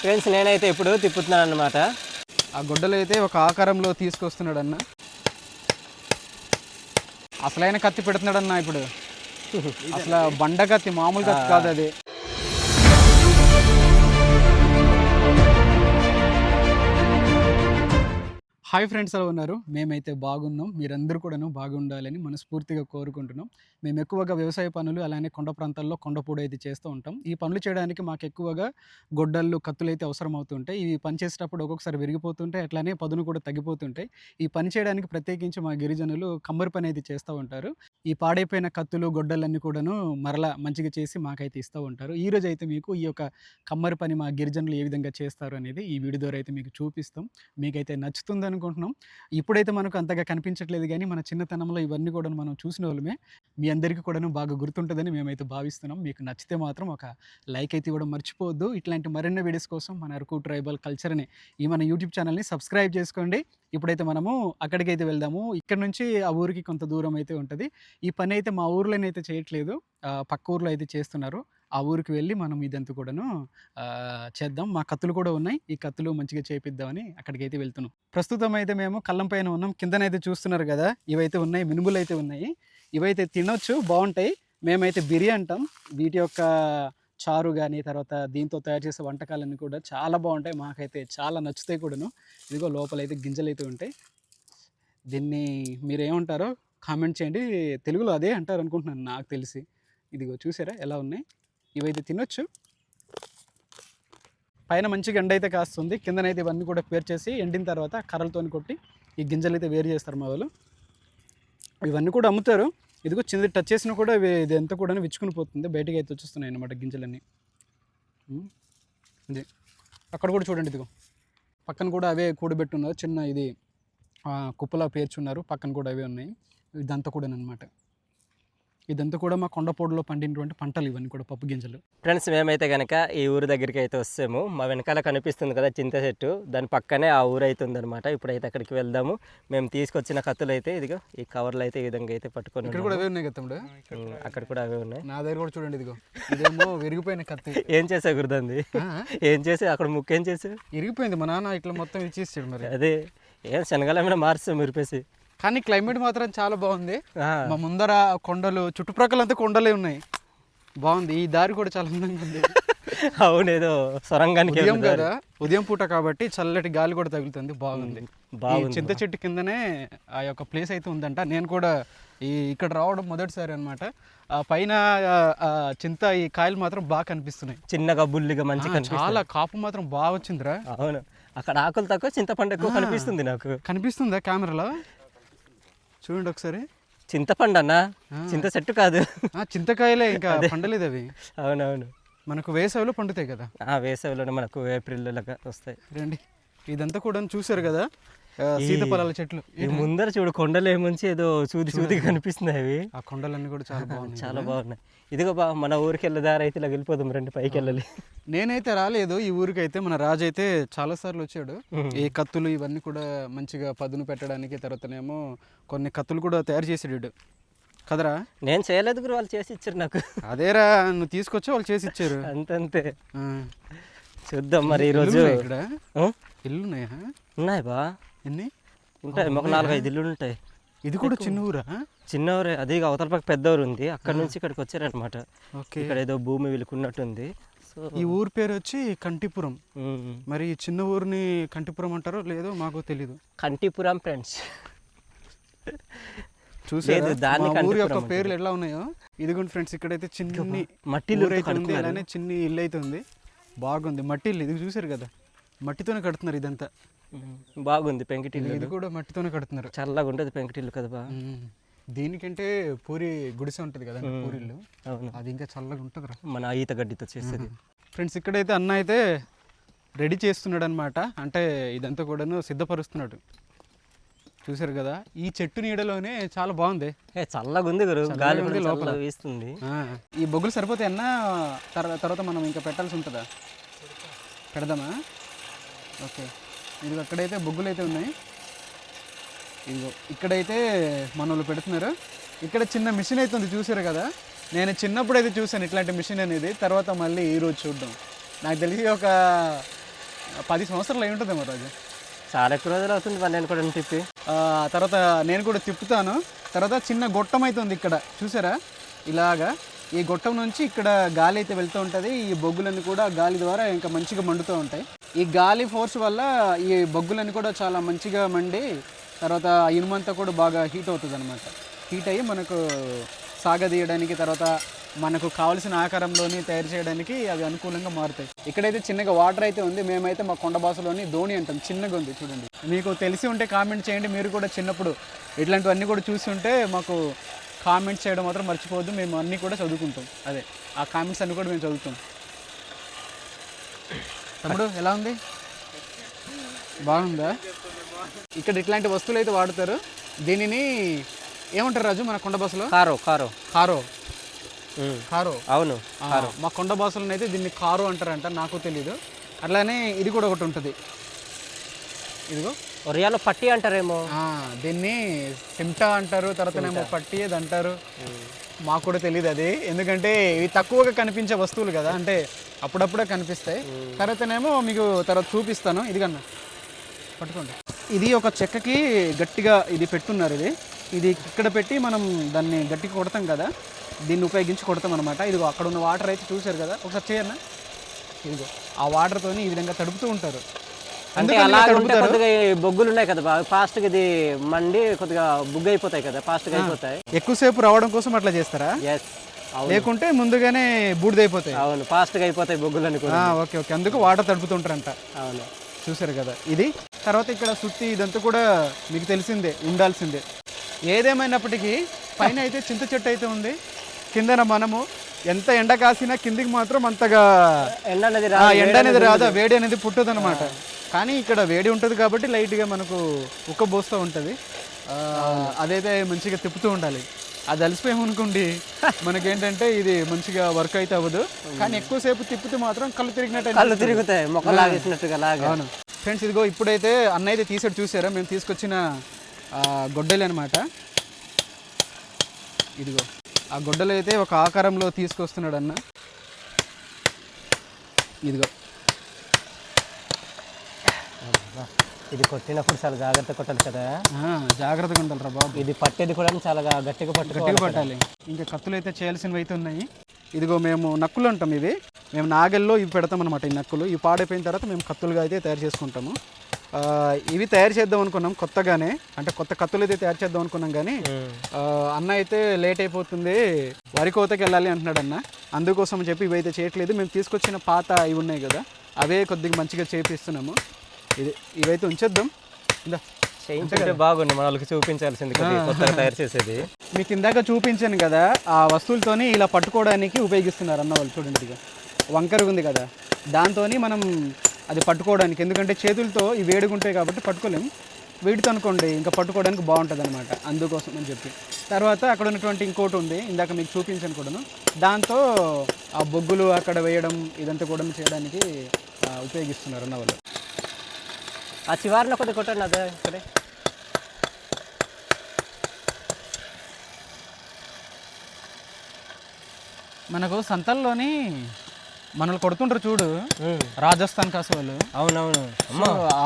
Friends నేనైతే ఇప్పుడు తిప్పుతున్నాను అనమాట ఆ గొడ్డలు అయితే ఒక ఆకారంలో తీసుకొస్తున్నాడు అన్న అసలైన కత్తి పెడుతున్నాడు అన్న ఇప్పుడు. అసలు బండ కత్తి మామూలు కత్తి కాదు అది హాయ్ ఫ్రెండ్స్ ఎలా ఉన్నారు? మేమైతే బాగున్నాం. మీరందరూ కూడాను బాగుండాలని మనస్ఫూర్తిగా కోరుకుంటున్నాం. మేము ఎక్కువగా వ్యవసాయ పనులు అలానే కొండ ప్రాంతాల్లో కొండపూడి అయితే చేస్తూ ఉంటాం. ఈ పనులు చేయడానికి మాకు ఎక్కువగా గొడ్డళ్ళు కత్తులు అయితే అవసరం అవుతుంటాయి ఇవి పని చేసేటప్పుడు ఒక్కొక్కసారి విరిగిపోతుంటాయి అట్లానే పదును కూడా తగ్గిపోతుంటాయి. ఈ పని చేయడానికి ప్రత్యేకించి మా గిరిజనులు కమ్మరి పని అయితే చేస్తూ ఉంటారు. ఈ పాడైపోయిన కత్తులు గొడ్డలన్నీ కూడాను మరలా మంచిగా చేసి మాకైతే ఇస్తూ ఉంటారు. ఈ రోజు అయితే మీకు ఈ యొక్క కమ్మరి పని మా గిరిజనులు ఏ విధంగా చేస్తారు అనేది ఈ వీడియో ద్వారా అయితే మీకు చూపిస్తాం. మీకైతే నచ్చుతుందని అనుకుంటున్నాం. ఇప్పుడైతే మనకు అంతగా కనిపించట్లేదు కానీ మన చిన్నతనంలో ఇవన్నీ కూడా మనం చూసిన వాళ్ళమే. మీ అందరికీ కూడాను బాగా గుర్తుంటుందని మేమైతే భావిస్తున్నాం. మీకు నచ్చితే మాత్రం ఒక లైక్ అయితే ఇవ్వడం మర్చిపోవద్దు. ఇట్లాంటి మరిన్ని వీడియోస్ కోసం మన అరకు ట్రైబల్ కల్చర్ని ఈ మన యూట్యూబ్ ఛానల్ని సబ్స్క్రైబ్ చేసుకోండి. ఇప్పుడైతే మనము అక్కడికైతే వెళ్దాము. ఇక్కడ నుంచి ఆ ఊరికి కొంత దూరం అయితే ఉంటుంది. ఈ పని అయితే మా ఊర్లోనైతే చేయట్లేదు. పక్క ఊర్లో అయితే చేస్తున్నారు. ఆ ఊరికి వెళ్ళి మనం ఇదంతా కూడాను చేద్దాం. మా కత్తులు కూడా ఉన్నాయి. ఈ కత్తులు మంచిగా చేపిద్దామని అక్కడికి అయితే వెళ్తున్నాం. ప్రస్తుతం అయితే మేము కళ్ళం పైన ఉన్నాం. కిందనైతే చూస్తున్నారు కదా ఇవైతే ఉన్నాయి. మినుములు అయితే ఉన్నాయి. ఇవైతే తినొచ్చు బాగుంటాయి. మేమైతే బిర్యానీ అంటాం. వీటి యొక్క చారు కానీ తర్వాత దీంతో తయారు చేసే వంటకాలన్నీ కూడా చాలా బాగుంటాయి. మాకైతే చాలా నచ్చుతాయి కూడాను. ఇదిగో లోపల అయితే గింజలు అయితే ఉంటాయి. దీన్ని మీరేమంటారో కామెంట్ చేయండి. తెలుగులో అదే అంటారు అనుకుంటున్నాను నాకు తెలిసి. ఇదిగో చూసారా ఎలా ఉన్నాయి? ఇవైతే తినొచ్చు. పైన మంచిగా ఎండ అయితే కాస్తుంది. కిందనైతే ఇవన్నీ కూడా పేర్ చేసి ఎండిన తర్వాత కర్రలతో కొట్టి ఈ గింజలు అయితే వేరు చేస్తారు మా వాళ్ళు. ఇవన్నీ కూడా అమ్ముతారు. ఇదిగో చిన్నది టచ్ చేసినా కూడా ఇది ఎంత కూడా విచ్చుకుని పోతుంది. బయటకి అయితే వచ్చేస్తున్నాయి అన్నమాట గింజలన్నీ. ఇది. అక్కడ కూడా చూడండి ఇదిగో. పక్కన కూడా అవే కూడబెట్టున్నారు. చిన్న ఇది కుప్పలా పేర్చున్నారు. పక్కన కూడా అవే ఉన్నాయి. ఇదంతా కూడా అనమాట ఇదంతా కూడా మా కొండపోడులో పండినటువంటి పంటలు ఇవన్నీ కూడా పప్పు గింజలు. ఫ్రెండ్స్ మేమైతే కనుక ఈ ఊరు దగ్గరికి అయితే వస్తాము. మా వెనకాల కనిపిస్తుంది కదా చింత చెట్టు. దాని పక్కనే ఆ ఊరు అయితే ఉందన్నమాట ఇప్పుడైతే అక్కడికి వెళ్దాము. మేము తీసుకొచ్చిన కత్తులు అయితే ఇదిగో ఈ కవర్లు అయితే ఈ విధంగా అయితే పట్టుకొని ఇక్కడ కూడా అవే ఉన్నాయి కదా. అక్కడ కూడా అవే ఉన్నాయి. నా దగ్గర కూడా చూడండి ఇదిగో. ఇదేమో విరిగిపోయిన కత్తి. ఏం చేసావు గురుదంది? ఆ, ఏం చేసి అక్కడ ముక్కు ఏం చేసావు? ఇరిగిపోయింది మా నాన్న ఇట్లా మొత్తం ఇచ్చేసాడు మరి. అదే ఏం శనగలు ఏమైనా మార్చావు మిరిపేసి? కానీ క్లైమేట్ మాత్రం చాలా బాగుంది. మా ముందర కొండలు చుట్టుప్రక్కలంతా కొండలే ఉన్నాయి. బాగుంది. ఈ దారి కూడా చాలా అందంగా ఉంది. అవును ఏదో సొరంగానికి ఉదయం. కదా ఉదయం పూట కాబట్టి చల్లటి గాలి కూడా తగులుతుంది. బాగుంది. బాగుంది. చింత చెట్టు కిందనే ఆ యొక్క ప్లేస్ అయితే ఉందంట. నేను కూడా ఈ ఇక్కడ రావడం మొదటిసారి అనమాట ఆ పైన చింత ఈ కాయలు మాత్రం బాగా కనిపిస్తున్నాయి. చిన్నగా బుల్లిగా మంచి ఆ, చాలా కాపు మాత్రం బాగా వచ్చిందిరా. అవును. అక్కడ ఆకులు తక్కువ చింతపండు ఎక్కువ కనిపిస్తుంది నాకు. కనిపిస్తుందా కెమెరాలో? చూడండి ఒకసారి. చింతపండు అన్న. చింత చెట్టు కాదు. ఆ, చింతకాయలే ఇంకా పండలేదు అవి. అవునవును. మనకు వేసవిలో పండుతాయి కదా. ఆ వేసవిలోనే మనకు ఏప్రిల్ లాగా వస్తాయి. రండి. ఇదంతా కూడా చూసారు కదా సీతాఫలాల చెట్లు. ముందర చూడు కొండలు ఏముంచి ఏదో సూది సూదిగా కనిపిస్తున్నాయి అవి. ఆ కొండలన్నీ కూడా చాలా బాగున్నాయి చాలా బాగున్నాయి. ఇదిగో బా మన ఊరికి వెళ్ళే దారి అయితే ఇలా వెళ్ళిపోదాం రండి పైకి వెళ్ళాలి నేనైతే రాలేదు ఈ ఊరికి అయితే మన రాజు అయితే చాలా సార్లు వచ్చాడు. ఈ కత్తులు ఇవన్నీ కూడా మంచిగా పదును పెట్టడానికి తర్వాతనేమో కొన్ని కత్తులు కూడా తయారు చేసాడు. కదరా? నేను చేయలేదు గురు వాళ్ళు చేసి ఇచ్చారు నాకు. అదేరా నువ్వు తీసుకొచ్చి వాళ్ళు చేసి ఇచ్చారు? అంతంతే. ఆ. చూద్దాం మరి ఈరోజు. ఇక్కడ? ఇల్లు ఉన్నాయా ఉన్నాయి బా. ఎన్ని? ఉంటాయి ఒక నాలుగైదు ఇల్లులు ఉంటాయి. ఇది కూడా చిన్న ఊరా చిన్న ఊరే అది అవతల పక్క పెద్ద ఊరు ఉంది అక్కడ నుంచి ఇక్కడికి వచ్చారనమాట ఓకే. ఇక్కడ ఏదో భూమి విలుకున్నట్టుంది. సో ఈ ఊరు పేరు వచ్చి కంటిపురం. మరి ఈ చిన్న ఊరిని కంటిపురం అంటారో లేదో మాకు తెలీదు. కంటిపురం ఫ్రెండ్స్. దాన్ని మా ఊరి యొక్క పేర్లు ఎలా ఉన్నాయో? ఇదిగోండి ఫ్రెండ్స్ ఇక్కడైతే చిన్ని మట్టి ఉంది అలానే చిన్ని ఇల్లు అయితే ఉంది. బాగుంది. మట్టి ఇల్లు ఇది చూసారు కదా? మట్టితోనే కడుతున్నారు ఇదంతా. బాగుంది పెంకిటిల్లు ఇది కూడా మట్టితోనే కడుతున్నారు. చల్లగా ఉంటుంది పెంకిటిల్లు కదా బా. దీనికంటే పూరి గుడిసె ఉంటుంది కదా పూరిల్లు. అవును. అది ఇంకా చల్లగా ఉంటుందిరా. మన ఈత గడ్డితో చేసేది. ఫ్రెండ్స్ ఇక్కడైతే అన్న అయితే రెడీ చేస్తున్నాడు అనమాట అంటే ఇదంతా కూడాను సిద్ధపరుస్తున్నాడు. చూసారు కదా ఈ చెట్టు నీడలోనే చాలా బాగుంది. ఏ చల్లగా ఉంది గురు. గాలి లోపల. వీస్తుంది. ఈ బొగ్గులు సరిపోతాయి అన్న తర్వా- తర్వాత మనం ఇంకా పెట్టాల్సి ఉంటుందా? పెడదామా? ఓకే. ఇది అక్కడైతే బొగ్గులు అయితే ఉన్నాయి. ఇదిగో ఇక్కడైతే మన వాళ్ళు పెడుతున్నారు. ఇక్కడ చిన్న మిషన్ అయితే ఉంది చూసారు కదా? నేను చిన్నప్పుడు అయితే చూసాను ఇట్లాంటి మిషన్ అనేది. తర్వాత మళ్ళీ ఈ రోజు చూద్దాం. నాకు తెలిసి ఒక పది సంవత్సరాలు అయి ఉంటుందేమో రాజు. చాలా ఎక్కువ రోజులు అవుతుంది మరి నేను కూడా తిప్పి. తర్వాత నేను కూడా తిప్పుతాను. తర్వాత చిన్న గొట్టం అయితే ఉంది ఇక్కడ చూసారా ఇలాగా. ఈ గొట్టం నుంచి ఇక్కడ గాలి అయితే వెళ్తూ ఉంటుంది. ఈ బొగ్గులన్నీ కూడా గాలి ద్వారా ఇంకా మంచిగా మండుతూ ఉంటాయి. ఈ గాలి ఫోర్స్ వల్ల ఈ బొగ్గులన్నీ కూడా చాలా మంచిగా మండి తర్వాత ఇనుమంతా కూడా బాగా హీట్ అవుతుంది అనమాట హీట్ అయ్యి మనకు సాగదీయడానికి తర్వాత మనకు కావలసిన ఆకారంలోని తయారు చేయడానికి అవి అనుకూలంగా మారుతాయి. ఇక్కడైతే చిన్నగా వాటర్ అయితే ఉంది. మేమైతే మా కొండ భాషలోని ధోని అంటాం. చిన్నగా ఉంది చూడండి. మీకు తెలిసి ఉంటే కామెంట్ చేయండి. మీరు కూడా చిన్నప్పుడు ఇట్లాంటివన్నీ కూడా చూసి ఉంటే మాకు కామెంట్స్ చేయడం మాత్రం మర్చిపోవద్దు. మేము అన్నీ కూడా చదువుకుంటాం. అదే ఆ కామెంట్స్ అన్నీ కూడా మేము చదువుతాం. తమ్ముడు ఎలా ఉంది? బాగుందా? ఇక్కడ ఇట్లాంటి వస్తువులు అయితే వాడతారు. దీనిని ఏమంటారు రాజు మన కొండ బస్సులో కారు కారు. కారో. కారో. అవును ఆ, మా కొండ భాషలను అయితే దీన్ని కారు అంటారంట. నాకు తెలీదు. అట్లానే ఇది కూడా ఒకటి ఉంటుంది. ఇదిగో. ఒరియాలో పట్టి అంటారేమో. దీన్ని సిమ్టా అంటారు తర్వాతనేమో పట్టి అది అంటారు. మాకు కూడా తెలియదు అది. ఎందుకంటే ఇవి తక్కువగా కనిపించే వస్తువులు కదా అంటే అప్పుడప్పుడే కనిపిస్తాయి. తర్వాతనేమో మీకు తర్వాత చూపిస్తాను. ఇదిగన్నా పట్టుకోండి. ఇది ఒక చెక్కకి గట్టిగా ఇది పెట్టున్నారు ఇది. ఇది ఇక్కడ పెట్టి మనం దాన్ని గట్టిగా కొడతాం కదా దీన్ని ఉపయోగించి కొడతాం అనమాట ఇదిగో అక్కడ ఉన్న వాటర్ అయితే చూశారు కదా? ఒకసారి చేయన్నా ఇదిగో ఆ వాటర్తోని ఈ విధంగా తడుపుతూ ఉంటారు. అంటే అలా ఉంటే? కొద్దిగా బొగ్గులు ఉన్నాయి కదా బాగా ఫాస్ట్గా ఇది మండి కొద్దిగా బుగ్ అయిపోతాయి కదా ఫాస్ట్గా అయిపోతాయి. ఎక్కువసేపు రావడం కోసం అట్లా చేస్తారా? ఎస్ లేకుంటే ముందుగానే బూడిదైపోతాయి. అవును ఫాస్ట్గా అయిపోతాయి బొగ్గులని కూడా. Okay okay. అందుకు వాటర్ తడుపుతుంటారంట. అవును. చూసారు కదా. ఇది తర్వాత ఇక్కడ సుత్తి ఇదంతా కూడా మీకు తెలిసిందే ఉండాల్సిందే. ఏదేమైనప్పటికీ పైన అయితే చింత చెట్టు అయితే ఉంది. కిందన మనము ఎంత ఎండ కాసినా కిందికి మాత్రం అంతగా ఎండ అనేది రాదు, ఎండ వేడి అనేది రాదు ఆ వేడి అనేది పుట్టదు అనమాట కానీ ఇక్కడ వేడి ఉంటుంది కాబట్టి లైట్గా మనకు ఉక్కబోస్తూ ఉంటుంది. ఆ, అదైతే మంచిగా తిప్పుతూ ఉండాలి. అది అలసిపోయామనుకోండి మనకేంటంటే ఇది మంచిగా వర్క్ అయితే అవ్వదు. కానీ ఎక్కువసేపు తిప్పితే మాత్రం కళ్ళు తిరిగినట్టు కళ్ళు తిరుగుతాయి మొక్క లాగేసినట్టుగా లాగా అవును. ఫ్రెండ్స్ ఇదిగో ఇప్పుడైతే అన్న అయితే తీసాడు చూసారా? మేము తీసుకొచ్చిన గొడ్డలి అనమాట ఇదిగో ఆ గొడ్డలు అయితే ఒక ఆకారంలో తీసుకొస్తున్నాడు అన్న. ఇదిగో. ఇది కొట్టినప్పుడు చాలా జాగ్రత్త కొట్టాలి కదా? జాగ్రత్తగా ఉండాలి రా బాబు. ఇది పట్టేది కూడా చాలా గట్టిగా పట్టుకోవాలి గట్టిగా పట్టాలి. ఇంకా కత్తులు అయితే చేయాల్సినవి అయితే ఉన్నాయి. ఇదిగో మేము నక్కులు అంటాం ఇవి. మేము నాగల్లో ఇవి పెడతాం అనమాట ఈ నక్కులు. ఇవి పాడైపోయిన తర్వాత మేము కత్తులుగా అయితే తయారు చేసుకుంటాము. ఇవి తయారు చేద్దాం అనుకున్నాం కొత్తగానే. అంటే కొత్త కత్తులు అయితే తయారు చేద్దాం అనుకున్నాం కానీ అన్న అయితే లేట్ అయిపోతుంది. వరి కోతకి వెళ్ళాలి అంటున్నాడు అన్న. అందుకోసం చెప్పి ఇవైతే చేయట్లేదు. మేము తీసుకొచ్చిన పాత ఇవి ఉన్నాయి కదా అవే కొద్దిగా మంచిగా చేపిస్తున్నాము. ఇది ఇవైతే ఉంచేద్దాం. ఇందా. చేయించుంటే బాగుంది మన వాళ్ళకి చూపించాల్సింది కొత్తగా తయారు చేసేది. మీకు ఇందాక చూపించాను కదా ఆ వస్తువులతోని ఇలా పట్టుకోవడానికి ఉపయోగిస్తున్నారు అన్న వాళ్ళు చూడండి ఇదిగో. వంకరగా ఉంది కదా. దాంతో మనం అది పట్టుకోవడానికి ఎందుకంటే చేతులతో ఈ వేడిగా ఉంటాయి కాబట్టి పట్టుకోలేం. వీటితో అనుకోండి ఇంకా పట్టుకోవడానికి బాగుంటుంది అనమాట అందుకోసం అని చెప్పి. తర్వాత అక్కడ ఉన్నటువంటి ఇంకోటి ఉంది ఇందాక మీకు చూపించాను కూడాను. దాంతో ఆ బొగ్గులు అక్కడ వేయడం ఇదంతా కూడా చేయడానికి ఉపయోగిస్తున్నారు అన్న వాళ్ళు. ఆ చివరిన కొద్దిగా కొట్టండి అదే ఇక్కడే. మనకు సంతల్లోని మనల్ని కొడుతుంటారు చూడు. రాజస్థాన్ కాసు వాళ్ళు అవునవును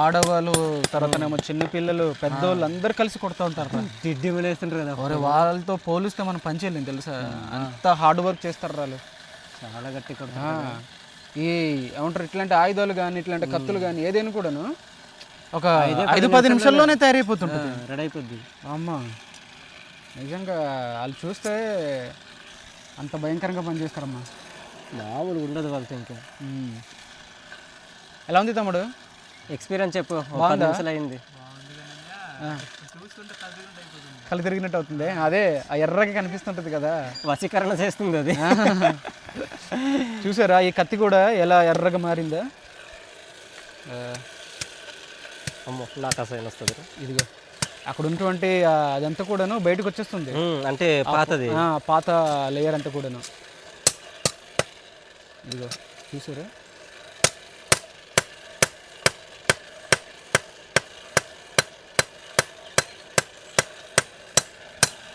ఆడవాళ్ళు తర్వాతనేమో చిన్న పిల్లలు పెద్దోళ్ళు అందరు కలిసి కొడుతూ ఉంటారు రా. దిడ్డి వేస్తుంటారు కదా. ఒరే వాళ్ళతో పోలిస్తే మనం పనిచేయలేం తెలుసా? అంత హార్డ్ వర్క్ చేస్తారు వాళ్ళు. చాలా గట్టి కొడతారు ఈ ఏమంటారు ఇట్లాంటి ఆయుధాలు కానీ ఇట్లాంటి కత్తులు కానీ ఏదైనా కూడాను ఒక ఐదు పది నిమిషాల్లోనే తయారైపోతుంటుంది. రెడీ అయిపోద్ది అమ్మ. నిజంగా వాళ్ళు చూస్తే అంత భయంకరంగా పనిచేస్తారమ్మా. మామూలు ఉండదు వాళ్ళతో ఇంకా. ఎలా ఉంది తమ్ముడు? ఎక్స్పీరియన్స్ చెప్పు పది? నిమిషాలు అయింది. కళ్ళు తిరిగినట్టు అవుతుంది. అదే ఆ ఎర్రగా కనిపిస్తుంటది కదా. వశీకరణ చేస్తుంది అది. చూసారా ఈ కత్తి కూడా ఎలా ఎర్రగా మారిందా? అమ్మో నాకు వస్తుంది ఇదిగో అక్కడ ఉన్నటువంటి అదంతా కూడాను బయటకు వచ్చేస్తుంది. అంటే పాతది. పాత లేయర్ అంతా కూడాను. ఇదిగో చూసారా?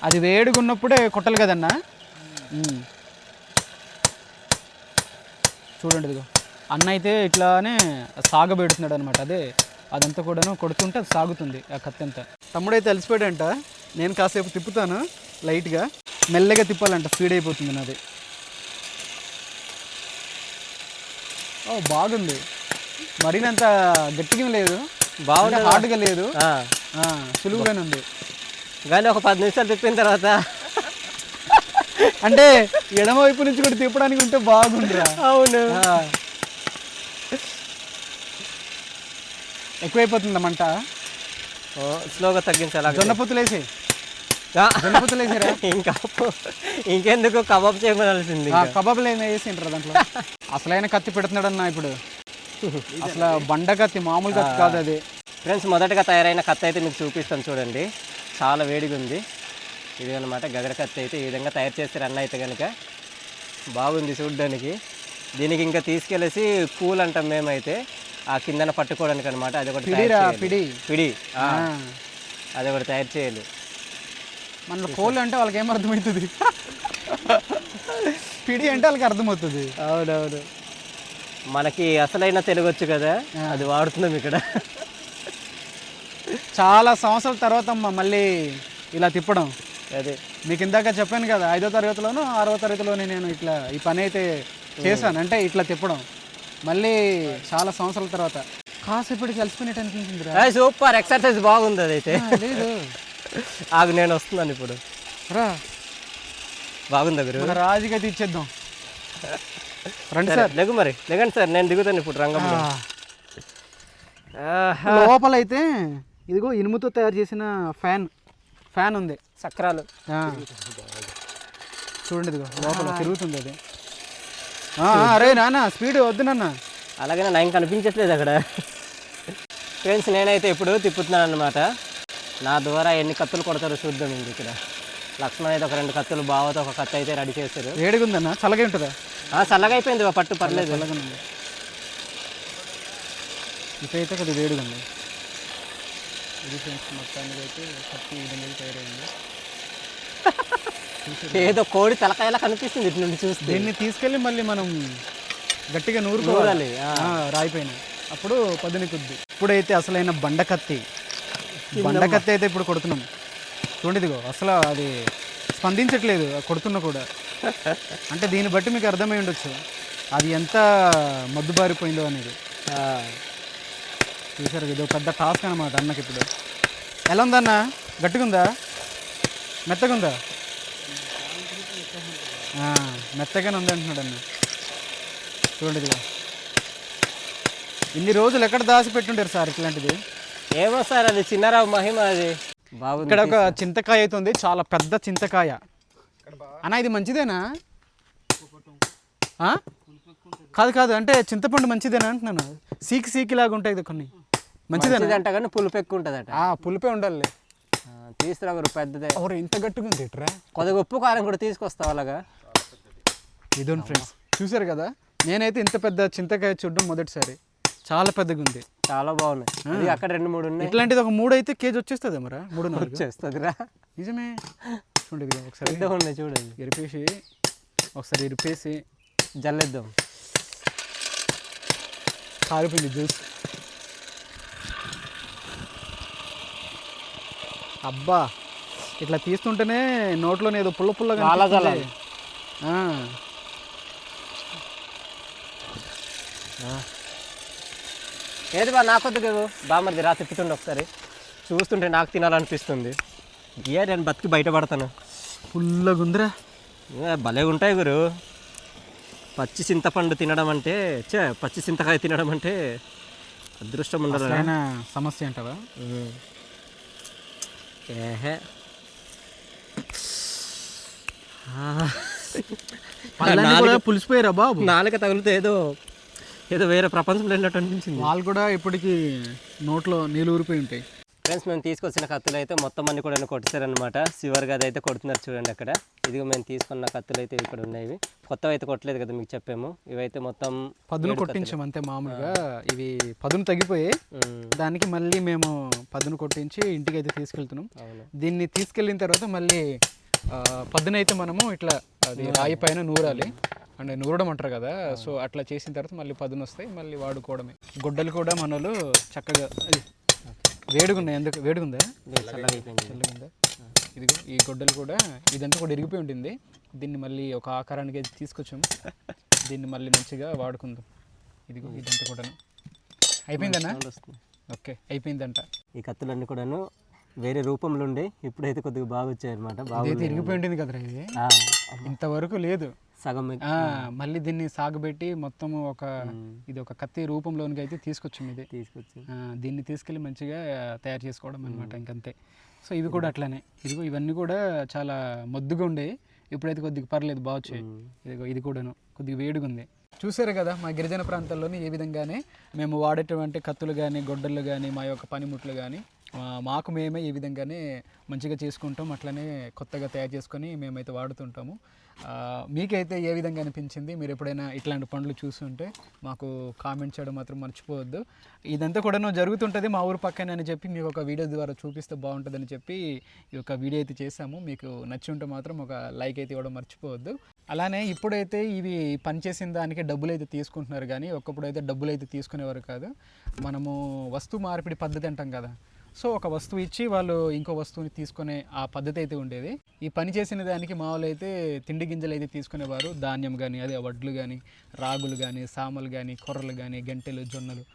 అది వేడిగా ఉన్నప్పుడే కొట్టాలి కదన్నా. చూడండి ఇదిగో. అన్న అయితే ఇట్లానే సాగబెడుతున్నాడు అనమాట అదే. అదంతా కూడాను కొడుతుంటే అది సాగుతుంది ఆ కత్తి అంతా. తమ్ముడైతే అలసిపోయాడంట. నేను కాసేపు తిప్పుతాను లైట్గా. మెల్లగా తిప్పాలంట స్పీడ్ అయిపోతుంది నాది. ఓ బాగుంది. మరినంత గట్టిగా లేదు. బాగుంది హార్డ్గా లేదు. సులువుగానే ఉంది. కానీ ఒక పది నిమిషాలు తిప్పిన తర్వాత అంటే ఎడమ వైపు నుంచి కూడా తిప్పడానికి ఉంటే బాగుందిరా అవును. ఎక్కువైపోతుందా మంట ఓ, స్లోగా తగ్గించాలి. జొన్న పొత్తులేసి ఆ, జొన్న పొత్తులేసిరా ఇంకా ఇంకెందుకు కబాబ్ చేయమనాల్సింది కబాబులు ఏమి వేసింటారు దాంట్లో? అసలైన కత్తి పెడుతున్నాడు అన్న ఇప్పుడు. అసలు బండ కత్తి మామూలు కత్తి కాదు అది. ఫ్రెండ్స్ మొదటగా తయారైన కత్తి అయితే మీకు చూపిస్తాను చూడండి. చాలా వేడిగా ఉంది. ఇది అనమాట గగర కత్తి అయితే ఈ విధంగా తయారు చేస్తారు అన్న అయితే కనుక బాగుంది చూడడానికి. దీనికి ఇంకా తీసుకెళ్ళేసి కూల్ అంటాం మేమైతే. ఆ కిందన పట్టుకోవడానికి అనమాట అది ఒకటి. పిడి. పిడి. అది ఒకటి తయారు చేయాలి. మన కోళ్ళు అంటే వాళ్ళకి ఏం అర్థమవుతుంది? పిడి అంటే వాళ్ళకి అర్థమవుతుంది. అవునవును. మనకి అసలైన తెలుగు వచ్చు కదా అది వాడుతున్నాం ఇక్కడ. చాలా సంవత్సరాల తర్వాత అమ్మ మళ్ళీ ఇలా తిప్పడం. అదే. మీకు ఇందాక చెప్పాను కదా ఐదో తరగతిలోనూ ఆరో తరగతిలోనే నేను ఇట్లా ఈ పని అయితే చేశాను అంటే ఇట్లా తిప్పడం. మళ్ళీ చాలా సంవత్సరాల తర్వాత. కాసేపటికి కలిసిపోయినట్టు అనిపించిందిరా. సూపర్. ఎక్సర్సైజ్ బాగుంది అదైతే. ఆ, లేదు. ఆగు నేను వస్తున్నాను ఇప్పుడు. రా. బాగుందా గురు? మన రాజుగా తీర్చేద్దాం. రండి సరే, లెగు మరి. లెగండి సార్ నేను దిగుతాను ఇప్పుడు రంగంలో. ఆహా. లోపల అయితే ఇదిగో ఇనుముతో తయారు చేసిన ఫ్యాన్ ఫ్యాన్ ఉంది. చక్రాలు. ఆ. చూడండి ఇదిగో లోపల తిరుగుతుంది అది. అరే నాన్న స్పీడ్ వద్దు నాన్న. అలాగే నాకు కనిపించట్లేదు అక్కడ. ఫ్రెండ్స్ నేనైతే ఇప్పుడు తిప్పుతున్నాను అనమాట నా ద్వారా ఎన్ని కత్తులు కొడతారో చూద్దాం ఇంక ఇక్కడ. లక్ష్మణ్ అయితే ఒక రెండు కత్తులు బావతో ఒక కత్తి అయితే రెడీ చేశారు. వేడిగా ఉందన్న చల్లగా ఉంటుందా? చల్లగా అయిపోయింది పట్టు పర్లేదు. ఇటైతే కొద్దిగా వేడిగా ఉంది ఇది ఫ్రెండ్స్ మొత్తానికి అయితే కత్తి ఈ విధంగా తయారైంది. ఏదో కోడి తలకాయలా కనిపిస్తుంది ఇటు నుండి చూస్తే. దీన్ని తీసుకెళ్ళి మళ్ళీ మనం గట్టిగా నూరుకోవాలి. రాయిపోయిన అప్పుడు పదుని కుద్ది. ఇప్పుడైతే అసలైన బండకత్తి. బండకత్తి అయితే ఇప్పుడు కొడుతున్నాం. చూడండి ఇదిగో అసలు అది స్పందించట్లేదు కొడుతున్నా కూడా. అంటే దీన్ని బట్టి మీకు అర్థమై ఉండొచ్చు. అది ఎంత మద్దుబారిపోయిందో అనేది. చూసారు ఇది ఒక పెద్ద టాస్క్ అనమాట అన్నకి ఇప్పుడు. ఎలా ఉందన్న? గట్టిగుందా? మెత్తగుందా? ఆ, మెత్తగానే ఉంది అంటున్నాడు అన్న. చూడండి ఇన్ని రోజులు ఎక్కడ దాచి పెట్టుంటారు సార్ ఇట్లాంటిది? ఏమో సార్ అది చిన్నరావు మహిమ అది. బాగుంది ఇక్కడ ఒక చింతకాయ అయితే ఉంది చాలా పెద్ద చింతకాయ. అన్న ఇది మంచిదేనా? కాదు కాదు అంటే చింతపండు మంచిదేనా అంటున్నాను. సీకి సీకి లాగా ఉంటాయి ఇది కొన్ని. మంచిదేనా? అంట కానీ పులుపు ఎక్కువ ఉంటుందట. ఆ, పులిపే ఉండాలి. తీసుకురా పెద్దదే. ఎవరు ఇంత గట్టిగా ఉంది కొద్దిగా ఉప్పు కారం కూడా తీసుకొస్తావు అలాగా ఇదోండి ఫ్రెండ్స్. చూసారు కదా? నేనైతే ఇంత పెద్ద చింతకాయ చూడడం మొదటిసారి. చాలా పెద్దగా ఉంది. చాలా బాగున్నాయి. అక్కడ రెండు మూడు ఉన్నాయి. ఇట్లాంటిది ఒక మూడు అయితే కేజీ వచ్చేస్తుంది మరా మూడు నాలుగు. వచ్చేస్తుందిరా. నిజమే. చూడండి ఒకసారి. ఉన్నాయి చూడండి. ఇరిపేసి ఒకసారి ఇరిపేసి. జల్లేద్దాం. కారిపోయింది జ్యూస్. అబ్బా! ఇట్లా తీస్తుంటేనే నోట్లోనే ఏదో పుల్ల పుల్లగా చాలా అనిపిస్తుంది. ఆ, ఏది బా నాకు వద్దు కదా బామర్ది రా తిప్పుతుండే ఒకసారి. చూస్తుంటే నాకు తినాలనిపిస్తుంది. ఏ నేను బతికి బయటపడతాను. పుల్లగా ఉందిరా ఏ, భలే ఉంటాయి గురు. పచ్చి చింతపండు తినడం అంటే చే పచ్చి చింతకాయ తినడం అంటే అదృష్టం ఉండదు సమస్య అంటావా? ఏహే. పులిసిపోయారా బాబు? నాలుక తగిలితే ఏదో ఏదో వేరే ప్రపంచంలో వెళ్ళినట్టు అనిపించింది. వాళ్ళు కూడా ఇప్పటికి నోట్లో నీళ్ళు ఊరిపోయి ఉంటాయి. ఫ్రెండ్స్ మేము తీసుకొచ్చిన కత్తులు అయితే మొత్తం అన్ని కూడా కొట్టేశారనమాట శివర్గా అది అయితే కొడుతున్నారు చూడండి అక్కడ. ఇదిగో మేము తీసుకున్న కత్తులు అయితే ఇక్కడ ఉన్నాయి కొత్తవి అయితే కొట్టలేదు కదా మీకు చెప్పాము. ఇవైతే మొత్తం పదును కొట్టించాం అంతే మామూలుగా. ఇవి పదును తగ్గిపోయి దానికి మళ్ళీ మేము పదును కొట్టించి ఇంటికి అయితే తీసుకెళ్తున్నాం దీన్ని తీసుకెళ్ళిన తర్వాత మళ్ళీ పదునైతే మనము ఇట్లా అది రాయి పైన నూరాలి. అంటే నూరడం అంటారు కదా సో అట్లా చేసిన తర్వాత మళ్ళీ పదును వస్తాయి మళ్ళీ వాడుకోవడమే. గొడ్డలు కూడా మనలు చక్కగా అది వేడిగున్నాయి ఎందుకు వేడిగుందా? చల్లగుందా? ఇదిగో ఈ గొడ్డలు కూడా ఇదంతా కూడా ఇరిగిపోయి ఉంటుంది. దీన్ని మళ్ళీ ఒక ఆకారానికి తీసుకొచ్చాము. దీన్ని మళ్ళీ మంచిగా వాడుకుందాం. ఇదిగో ఇదంతా కూడాను. అయిపోయిందన్నా? ఓకే అయిపోయిందంట. ఈ కత్తులన్నీ కూడాను వేరే రూపంలో ఉండే ఇప్పుడైతే కొద్దిగా బాగా వచ్చాయి అనమాట ఇరిగిపోయి ఉంటుంది కదరా ఇది? ఇంతవరకు లేదు. సగం మళ్ళీ దీన్ని సాగబెట్టి మొత్తం ఒక ఇది ఒక కత్తి రూపంలోనికి అయితే తీసుకొచ్చాం ఇది. తీసుకొచ్చి. దీన్ని తీసుకెళ్ళి మంచిగా తయారు చేసుకోవడం అనమాట ఇంకంతే. సో ఇవి కూడా అట్లానే. ఇదిగో ఇవన్నీ కూడా చాలా మొద్దుగా ఉండేవి. ఇప్పుడైతే కొద్దిగా పర్లేదు బాగొచ్చాయి. ఉమ్, ఇదిగో ఇది కూడాను. కొద్దిగా వేడిగా ఉంది. చూసారు కదా మా గిరిజన ప్రాంతాల్లోని ఏ విధంగానే మేము వాడేటువంటి కత్తులు కానీ గొడ్డళ్ళు కానీ మా యొక్క పనిముట్లు కానీ మాకు మేమే ఈ విధంగానే మంచిగా చేసుకుంటాం అట్లనే కొత్తగా తయారు చేసుకొని మేమైతే వాడుతుంటాము. మీకైతే ఏ విధంగా అనిపించింది? మీరు ఎప్పుడైనా ఇట్లాంటి పనులు చూస్తుంటే మాకు కామెంట్ చేయడం మాత్రం మర్చిపోవద్దు. ఇదంతా కూడా జరుగుతుంటుంది మా ఊరు పక్కనే అని చెప్పి మీకు ఒక వీడియో ద్వారా చూపిస్తే బాగుంటుందని చెప్పి ఈ యొక్క వీడియో అయితే చేసాము మీకు నచ్చి ఉంటే మాత్రం ఒక లైక్ అయితే ఇవ్వడం మర్చిపోవద్దు. అలానే ఇప్పుడైతే ఇవి పనిచేసిన దానికి డబ్బులు అయితే తీసుకుంటున్నారు కానీ ఒకప్పుడు అయితే డబ్బులు అయితే తీసుకునేవారు కాదు. మనము వస్తు మార్పిడి పద్ధతి అంటాం కదా సో ఒక వస్తువు ఇచ్చి వాళ్ళు ఇంకో వస్తువుని తీసుకునే ఆ పద్ధతి అయితే ఉండేది. ఈ పని చేసిన దానికి మామూలు అయితే తిండి గింజలు అయితే తీసుకునేవారు. ధాన్యం కానీ అదే వడ్లు కానీ రాగులు కానీ సామలు కానీ కొర్రలు కానీ గంటెలు జొన్నలు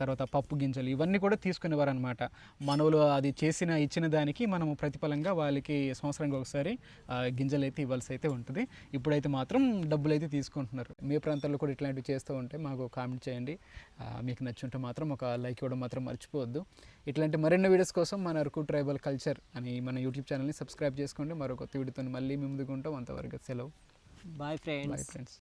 తర్వాత పప్పు గింజలు ఇవన్నీ కూడా తీసుకునేవారు అనమాట మనవులు అది చేసిన ఇచ్చిన దానికి మనము ప్రతిఫలంగా వాళ్ళకి సంవత్సరానికి ఒకసారి గింజలు అయితే ఇవ్వాల్సి అయితే ఉంటుంది. ఇప్పుడైతే మాత్రం డబ్బులు అయితే తీసుకుంటున్నారు. మీ ప్రాంతాల్లో కూడా ఇట్లాంటివి చేస్తూ ఉంటే మాకు కామెంట్ చేయండి. మీకు నచ్చుంటే మాత్రం ఒక లైక్ ఇవ్వడం మాత్రం మర్చిపోవద్దు. ఇట్లాంటి మరిన్ని వీడియోస్ కోసం మన అరకు ట్రైబల్ కల్చర్ అని మన యూట్యూబ్ ఛానల్ని సబ్స్క్రైబ్ చేసుకోండి. మరో కొత్త వీడియోతో మళ్ళీ మేము ముందుకుంటాం అంతవరకు సెలవు. Bye friends bye friends